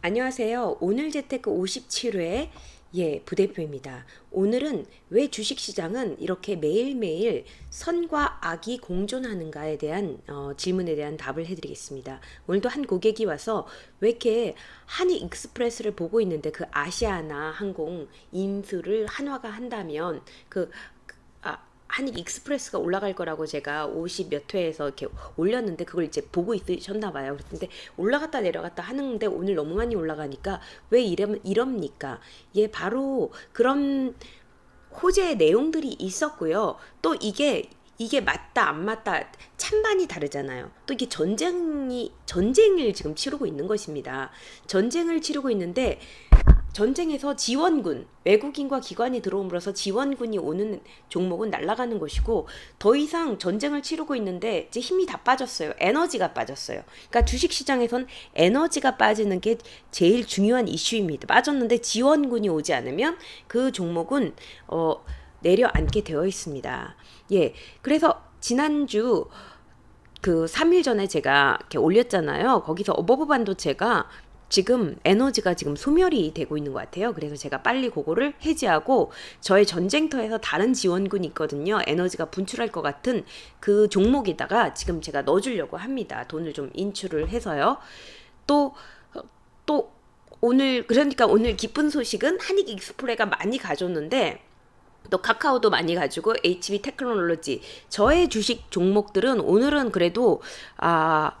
안녕하세요. 오늘 재테크 57회 예, 부대표입니다. 오늘은 왜 주식시장은 이렇게 매일매일 선과 악이 공존하는가에 대한 어, 질문에 대한 답을 해드리겠습니다. 오늘도 한 고객이 와서 왜 이렇게 한이 익스프레스를 보고 있는데 그 아시아나 항공 인수를 한화가 한다면 그 아, 한익 익스프레스가 올라갈 거라고 제가 50몇 회에서 이렇게 올렸는데 그걸 이제 보고 있으셨나 봐요. 그랬는데 올라갔다 내려갔다 하는데 오늘 너무 많이 올라가니까 왜 이러, 이럽니까? 예, 바로 그런 호재의 내용들이 있었고요. 또 이게 이게 맞다 안 맞다 찬반이 다르잖아요. 또 이게 전쟁이 전쟁을 지금 치르고 있는 것입니다. 전쟁을 치르고 있는데 전쟁에서 지원군, 외국인과 기관이 들어옴으로써 지원군이 오는 종목은 날아가는 것이고 더 이상 전쟁을 치르고 있는데 이제 힘이 다 빠졌어요. 에너지가 빠졌어요. 그러니까 주식 시장에선 에너지가 빠지는 게 제일 중요한 이슈입니다. 빠졌는데 지원군이 오지 않으면 그 종목은 어 내려앉게 되어 있습니다. 예. 그래서 지난주 그 3일 전에 제가 이렇게 올렸잖아요. 거기서 어버브 반도체가 지금 에너지가 지금 소멸이 되고 있는 것 같아요. 그래서 제가 빨리 그거를 해지하고 저의 전쟁터에서 다른 지원군이 있거든요. 에너지가 분출할 것 같은 그 종목에다가 지금 제가 넣어주려고 합니다. 돈을 좀 인출을 해서요. 또, 또, 오늘, 그러니까 오늘 기쁜 소식은 한익 익스프레가 많이 가졌는데, 또 카카오도 많이 가지고 HB 테크놀로지 저의 주식 종목들은 오늘은 그래도 아한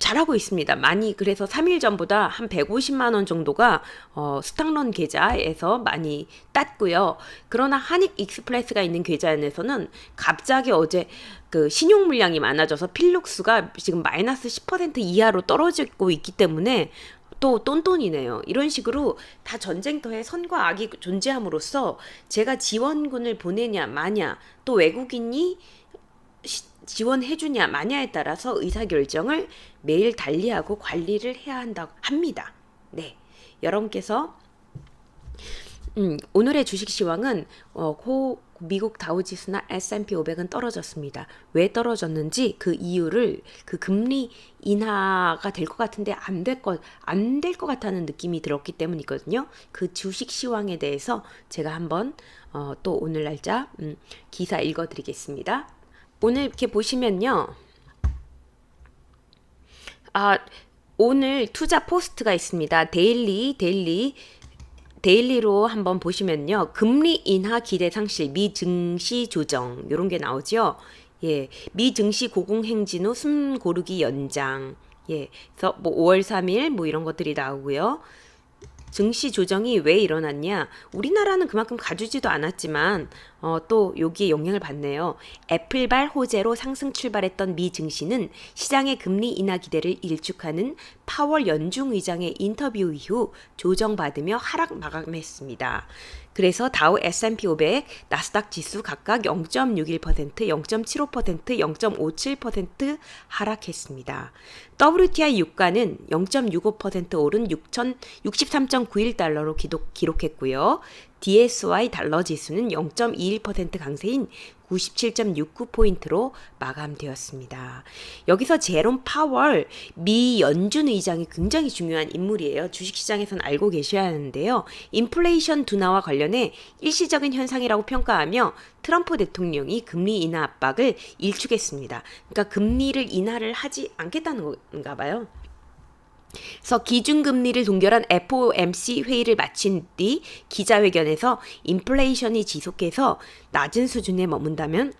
잘하고 있습니다. 많이 그래서 3일 전보다 한 150만 원 정도가 어, 스탁런 계좌에서 많이 땄고요. 그러나 한익 익스프레스가 있는 계좌에서는 갑자기 어제 그 신용 물량이 많아져서 필록수가 지금 마이너스 10% 이하로 떨어지고 있기 때문에 또 똔똔이네요. 이런 식으로 다 전쟁터에 선과 악이 존재함으로써 제가 지원군을 보내냐 마냐 또 외국인이 지원해주냐 마냐에 따라서 의사결정을 매일 달리하고 관리를 해야 한다고 합니다. 네. 여러분께서 음, 오늘의 주식 시황은 어, 고 미국 다우지수나 S&P 500은 떨어졌습니다. 왜 떨어졌는지 그 이유를 그 금리 인하가 될 것 같은데 안 될 것 안 될 것 같다는 느낌이 들었기 때문이거든요. 그 주식 시황에 대해서 제가 한번 어, 또 오늘 날짜 음, 기사 읽어드리겠습니다. 오늘 이렇게 보시면요. 아, 오늘 투자 포스트가 있습니다. 데일리, 데일리, 데일리로 한번 보시면요. 금리 인하 기대 상실, 미 증시 조정, 요런 게 나오죠. 예. 미 증시 고공행진 후 숨 고르기 연장. 예. 그래서 뭐 5월 3일 뭐 이런 것들이 나오고요. 증시 조정이 왜 일어났냐? 우리나라는 그만큼 가주지도 않았지만 어, 또 여기에 영향을 받네요. 애플발 호재로 상승 출발했던 미 증시는 시장의 금리 인하 기대를 일축하는 파월 연중 의장의 인터뷰 이후 조정받으며 하락 마감했습니다. 그래서 다우 S&P 500, 나스닥 지수 각각 0.61%, 0.75%, 0.57% 하락했습니다. WTI 유가는 0.65% 오른 6,063.91달러로 기록했고요. DSY 달러 지수는 0.21% 강세인 97.69포인트로 마감되었습니다. 여기서 제롬 파월 미 연준 의장이 굉장히 중요한 인물이에요. 주식시장에선 알고 계셔야 하는데요. 인플레이션 둔화와 관련해 일시적인 현상이라고 평가하며 트럼프 대통령이 금리 인하 압박을 일축했습니다. 그러니까 금리를 인하를 하지 않겠다는 건가 봐요. 그래서 기준금리를 동결한 FOMC 회의를 마친 뒤 기자회견에서 인플레이션이 지속해서 낮은 수준에 머문다면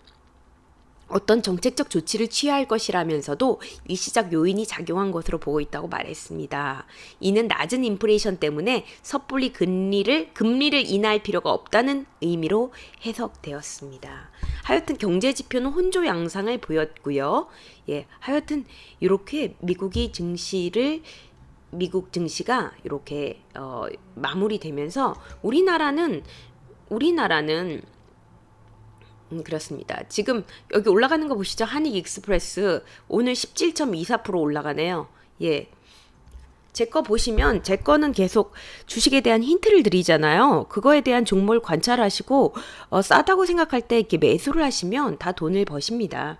어떤 정책적 조치를 취해야 할 것이라면서도 일시적 요인이 작용한 것으로 보고 있다고 말했습니다. 이는 낮은 인플레이션 때문에 섣불리 금리를 금리를 인하할 필요가 없다는 의미로 해석되었습니다. 하여튼 경제 지표는 혼조 양상을 보였고요. 예, 하여튼 이렇게 미국이 증시를 미국 증시가 이렇게 어, 마무리되면서 우리나라는 우리나라는 음, 그렇습니다. 지금 여기 올라가는 거 보시죠. 한익 익스프레스 오늘 17.24% 올라가네요. 예. 제 거 보시면 제 거는 계속 주식에 대한 힌트를 드리잖아요. 그거에 대한 종목을 관찰하시고 어, 싸다고 생각할 때 이렇게 매수를 하시면 다 돈을 버십니다.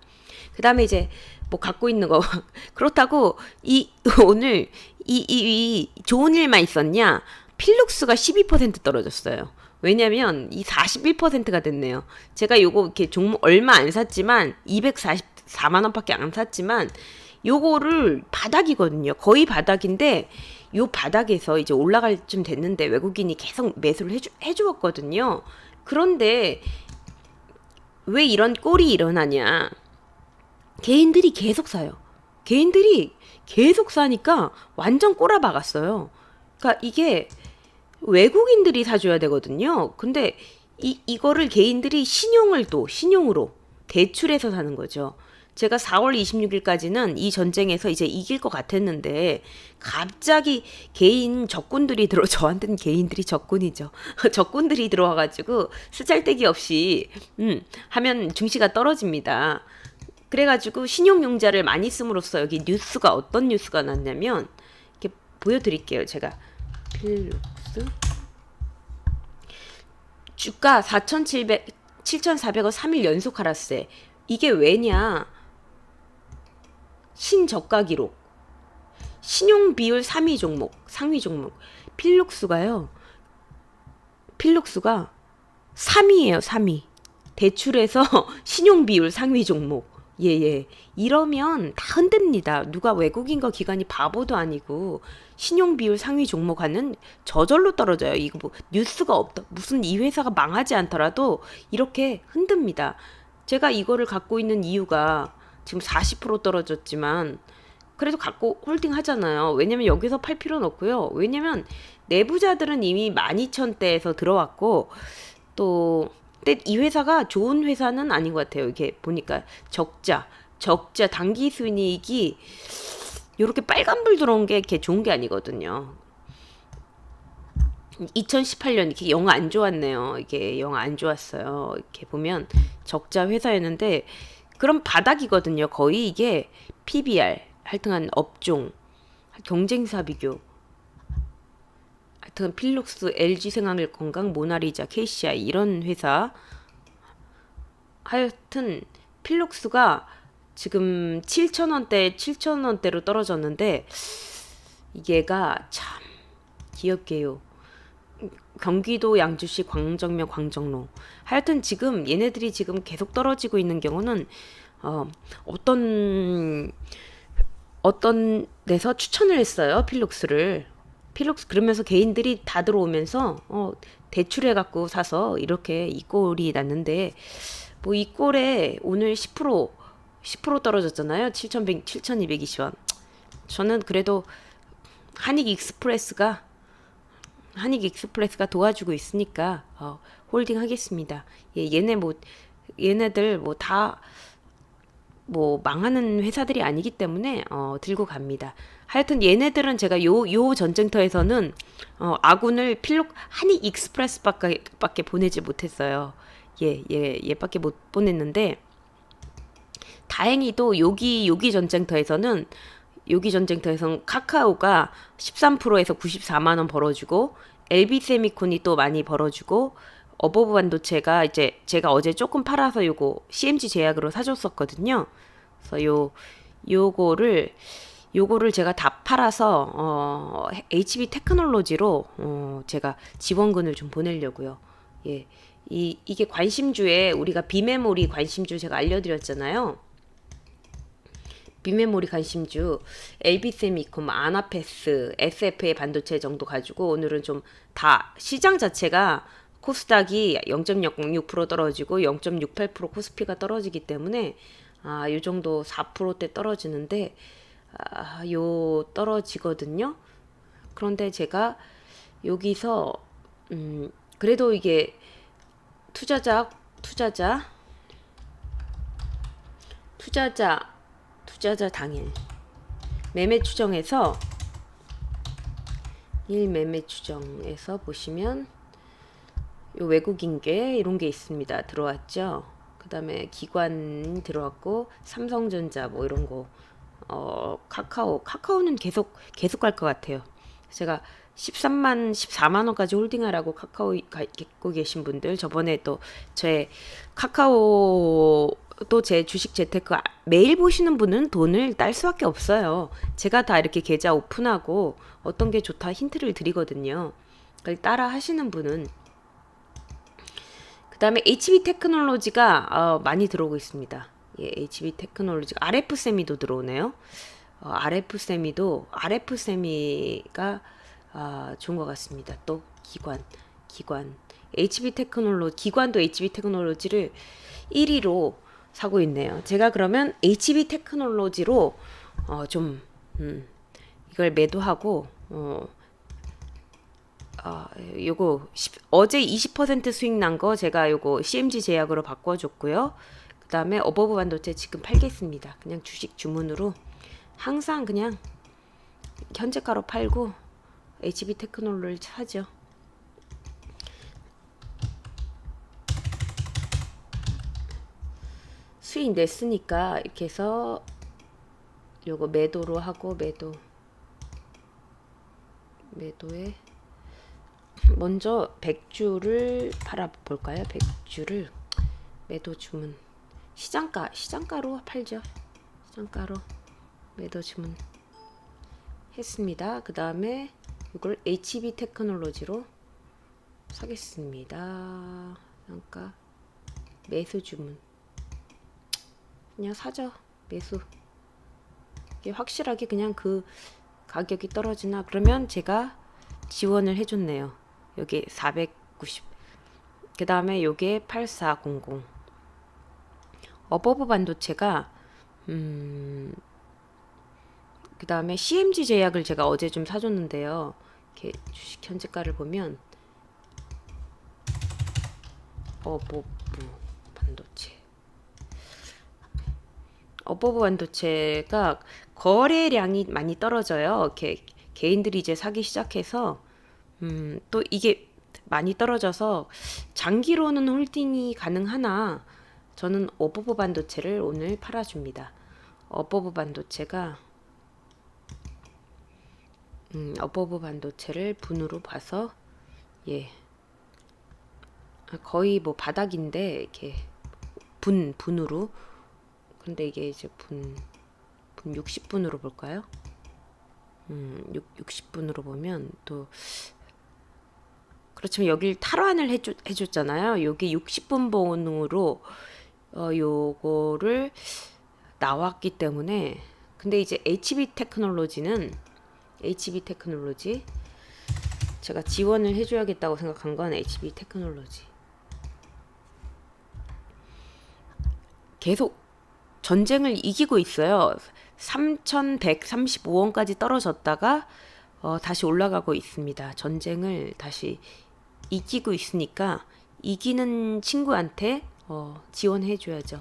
그 다음에 이제 뭐 갖고 있는 거 그렇다고 이 오늘 이, 이, 이 좋은 일만 있었냐? 필룩스가 12% 떨어졌어요. 왜냐면 이 41%가 됐네요. 제가 요거 이렇게 종목 얼마 안 샀지만 244만 원밖에 안 샀지만 요거를 바닥이거든요. 거의 바닥인데 요 바닥에서 이제 올라갈 쯤 됐는데 외국인이 계속 매수를 해주, 해주었거든요. 그런데 왜 이런 꼴이 일어나냐? 개인들이 계속 사요. 개인들이 계속 사니까 완전 꼬라박았어요. 그러니까 이게 외국인들이 사줘야 되거든요. 근데 이, 이거를 개인들이 신용을 또 신용으로 대출해서 사는 거죠. 제가 4월 26일까지는 이 전쟁에서 이제 이길 것 같았는데 갑자기 개인 적군들이 들어 저한테는 개인들이 적군이죠. 적군들이 들어와 가지고 쓰잘데기 없이 음, 하면 증시가 떨어집니다. 그래 가지고 신용융자를 많이 씀으로써 여기 뉴스가 어떤 뉴스가 났냐면 이렇게 보여 드릴게요. 제가 필 룩스 주가 4,700 7,400원 3일 연속 하락세. 이게 왜냐? 신저가 기록. 신용 비율 3위 종목, 상위 종목. 필룩스가요. 필룩스가 3위예요, 3위. 대출에서 신용 비율 상위 종목. 예, 예. 이러면 다 흔듭니다. 누가 외국인과 기관이 바보도 아니고 신용 비율 상위 종목하는 저절로 떨어져요. 이거 뭐 뉴스가 없다. 무슨 이 회사가 망하지 않더라도 이렇게 흔듭니다. 제가 이거를 갖고 있는 이유가 지금 40% 떨어졌지만 그래도 갖고 홀딩 하잖아요. 왜냐면 여기서 팔 필요는 없고요. 왜냐면 내부자들은 이미 12,000대에서 들어왔고 또 근데 이 회사가 좋은 회사는 아닌 것 같아요. 이게 보니까 적자, 적자 단기 순이익이 이렇게 빨간불 들어온 게 이렇게 좋은 게 아니거든요. 2018년 이렇게 영화 안 좋았네요. 이게 영화 안 좋았어요. 이렇게 보면 적자 회사였는데 그럼 바닥이거든요. 거의 이게 PBR 하여튼간 업종 경쟁사 비교 하여튼 필룩스, LG 생활건강, 모나리자, KCI 이런 회사 하여튼 필룩스가 지금 7,000원대, 7,000원대로 떨어졌는데 이게가 참 귀엽게요. 경기도 양주시 광정면 광정로. 하여튼 지금 얘네들이 지금 계속 떨어지고 있는 경우는 어, 어떤 어떤 데서 추천을 했어요 필룩스를 필룩스 그러면서 개인들이 다 들어오면서 어, 대출해 갖고 사서 이렇게 이 꼴이 났는데 뭐 이 꼴에 오늘 10% 10% 떨어졌잖아요 7,100 7,220원 저는 그래도 한익 익스프레스가 한익 익스프레스가 도와주고 있으니까 어, 홀딩 하겠습니다. 예, 얘네 뭐 얘네들 뭐다 뭐 망하는 회사들이 아니기 때문에 어, 들고 갑니다. 하여튼 얘네들은 제가 요 요 전쟁터에서는 어, 아군을 필록 한익 익스프레스밖에 밖에 보내지 못했어요. 예, 예, 얘밖에 못 보냈는데 다행히도 여기 여기 전쟁터에서는 여기 전쟁터에서는 카카오가 13%에서 94만 원 벌어주고 LB 세미콘이 또 많이 벌어주고 어버브 반도체가 이제 제가 어제 조금 팔아서 요거 CMG 제약으로 사줬었거든요. 그래서 요 요거를 요거를 제가 다 팔아서 어 HB 테크놀로지로 어 제가 지원금을 좀 보내려고요. 예. 이 이게 관심주에 우리가 비메모리 관심주 제가 알려드렸잖아요. 비메모리 관심주 LB세미콤, 아나페스, SFA 반도체 정도 가지고 오늘은 좀 다 시장 자체가 코스닥이 0.06% 떨어지고 0.68% 코스피가 떨어지기 때문에 아, 요 정도 4%대 떨어지는데 아, 요 떨어지거든요. 그런데 제가 여기서 음, 그래도 이게 투자자 투자자 투자자 투자자 당일 매매 추정에서 일 매매 추정에서 보시면 요 외국인계 이런 게 있습니다. 들어왔죠. 그 다음에 기관 들어왔고 삼성전자 뭐 이런 거 어, 카카오 카카오는 계속 계속 갈 것 같아요. 제가 13만 14만 원까지 홀딩하라고 카카오 갖고 계신 분들 저번에 또 제 카카오 또 제 주식 재테크 아- 매일 보시는 분은 돈을 딸 수밖에 없어요. 제가 다 이렇게 계좌 오픈하고 어떤 게 좋다 힌트를 드리거든요. 그걸 따라 하시는 분은 그 다음에 HB 테크놀로지가 어, 많이 들어오고 있습니다. 예, HB 테크놀로지 RF 세미도 들어오네요. 어, RF 세미도 RF 세미가 아, 좋은 것 같습니다. 또 기관 기관 HB 테크놀로 기관도 HB 테크놀로지를 1위로 사고 있네요. 제가 그러면 HB 테크놀로지로 어, 좀 음, 이걸 매도하고 어, 아, 요거 10 어제 20% 수익 난 거 제가 요거 CMG 제약으로 바꿔줬고요. 그 다음에 어버브 반도체 지금 팔겠습니다. 그냥 주식 주문으로 항상 그냥 현재가로 팔고 HB 테크놀로를 사죠. 수익 냈으니까 이렇게 해서 요거 매도로 하고 매도 매도에 먼저 100주를 팔아볼까요? 100주를 매도 주문 시장가 시장가로 팔죠. 시장가로 매도 주문 했습니다. 그 다음에 이걸 HB 테크놀로지로 사겠습니다. 잠깐 매수 주문 그냥 사죠 매수 이게 확실하게 그냥 그 가격이 떨어지나 그러면 제가 지원을 해줬네요. 여기 490. 그 다음에 요게 8400. 어버브 반도체가 음. 그 다음에 CMG 제약을 제가 어제 좀 사줬는데요. 이렇게 주식 현재가를 보면 어버브 반도체. 어버브 반도체가 거래량이 많이 떨어져요. 이렇게 개인들이 이제 사기 시작해서 음, 또 이게 많이 떨어져서 장기로는 홀딩이 가능하나 저는 어버브 반도체를 오늘 팔아줍니다. 어버브 반도체가 음, 어버브 반도체를 분으로 봐서 예 아, 거의 뭐 바닥인데 이렇게 분 분으로 근데 이게 이제 분, 분 60분으로 볼까요? 음, 6, 60분으로 보면 또 그렇지만 여길 탈환을 해줬, 해줬잖아요. 여기 60분 번으로 어, 요거를 나왔기 때문에 근데 이제 HB 테크놀로지는 HB 테크놀로지 제가 지원을 해줘야겠다고 생각한 건 HB 테크놀로지 계속 전쟁을 이기고 있어요. 3,135원까지 떨어졌다가 어, 다시 올라가고 있습니다. 전쟁을 다시 이기고 있으니까 이기는 친구한테 어, 지원해 줘야죠.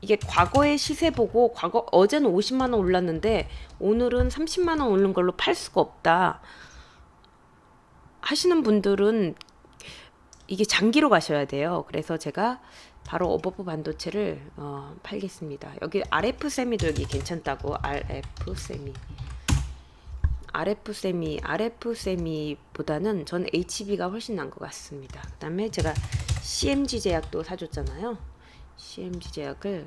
이게 과거의 시세 보고 과거 어제는 50만 원 올랐는데 오늘은 30만 원 오른 걸로 팔 수가 없다. 하시는 분들은 이게 장기로 가셔야 돼요. 그래서 제가 바로 어버브 반도체를 어, 팔겠습니다. 여기 RF 세미도 여기 괜찮다고 RF 세미. RF 세미, RF 세미보다는 전 HB가 훨씬 난 것 같습니다. 그 다음에 제가 CMG 제약도 사줬잖아요. CMG 제약을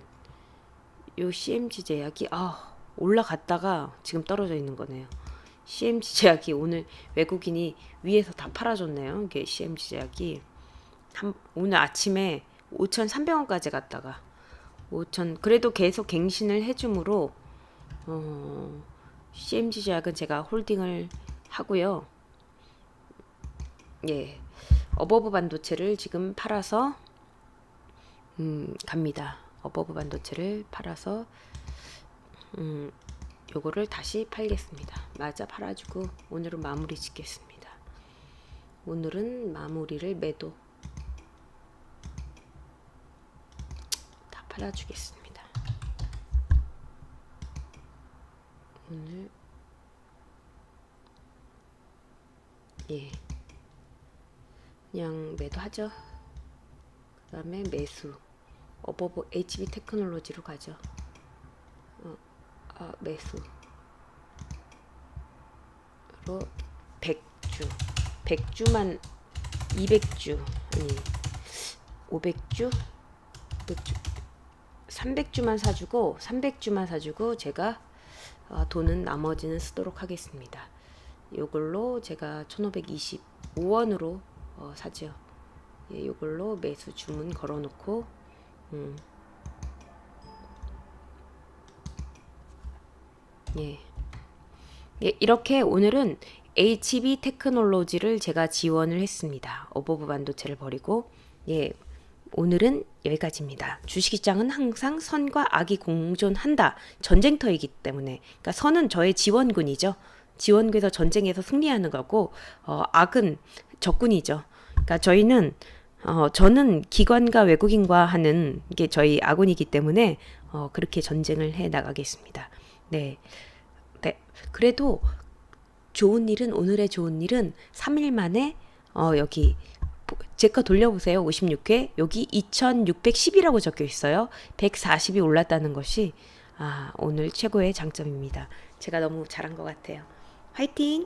요 CMG 제약이 아 올라갔다가 지금 떨어져 있는 거네요. CMG 제약이 오늘 외국인이 위에서 다 팔아줬네요. 이게 CMG 제약이 한, 오늘 아침에 5,300원까지 갔다가 5,000 그래도 계속 갱신을 해줌으로 어, CMG 제약은 제가 홀딩을 하고요. 예, 어버브 반도체를 지금 팔아서 음, 갑니다. 어버브 반도체를 팔아서 음, 요거를 다시 팔겠습니다. 맞아 팔아주고 오늘은 마무리 짓겠습니다. 오늘은 마무리를 매도 다 팔아주겠습니다. 오늘 예. 그냥 매도하죠. 그 다음에 매수. 어버브 HB 테크놀로지로 가죠. 어, 아, 매수로 100주. 100주만 200주. 아니 500주? 300주. 300주 300주만 사주고 300주만 사주고 제가 어, 돈은 나머지는 쓰도록 하겠습니다. 요걸로 제가 1525원으로 어, 사죠. 예, 요걸로 매수 주문 걸어놓고 음. 예. 예, 이렇게 오늘은 HB 테크놀로지를 제가 지원을 했습니다. 어버브 반도체를 버리고 예. 오늘은 여기까지입니다. 주식시장은 항상 선과 악이 공존한다. 전쟁터이기 때문에. 그러니까 선은 저의 지원군이죠. 지원군에서 전쟁에서 승리하는 거고 어, 악은 적군이죠. 그러니까 저희는 어, 저는 기관과 외국인과 하는 게 저희 아군이기 때문에 어, 그렇게 전쟁을 해 나가겠습니다. 네. 네. 그래도 좋은 일은 오늘의 좋은 일은 3일 만에 어, 여기 제거 돌려보세요. 56회 여기 2610이라고 적혀 있어요. 140이 올랐다는 것이 아, 오늘 최고의 장점입니다. 제가 너무 잘한 것 같아요. 화이팅!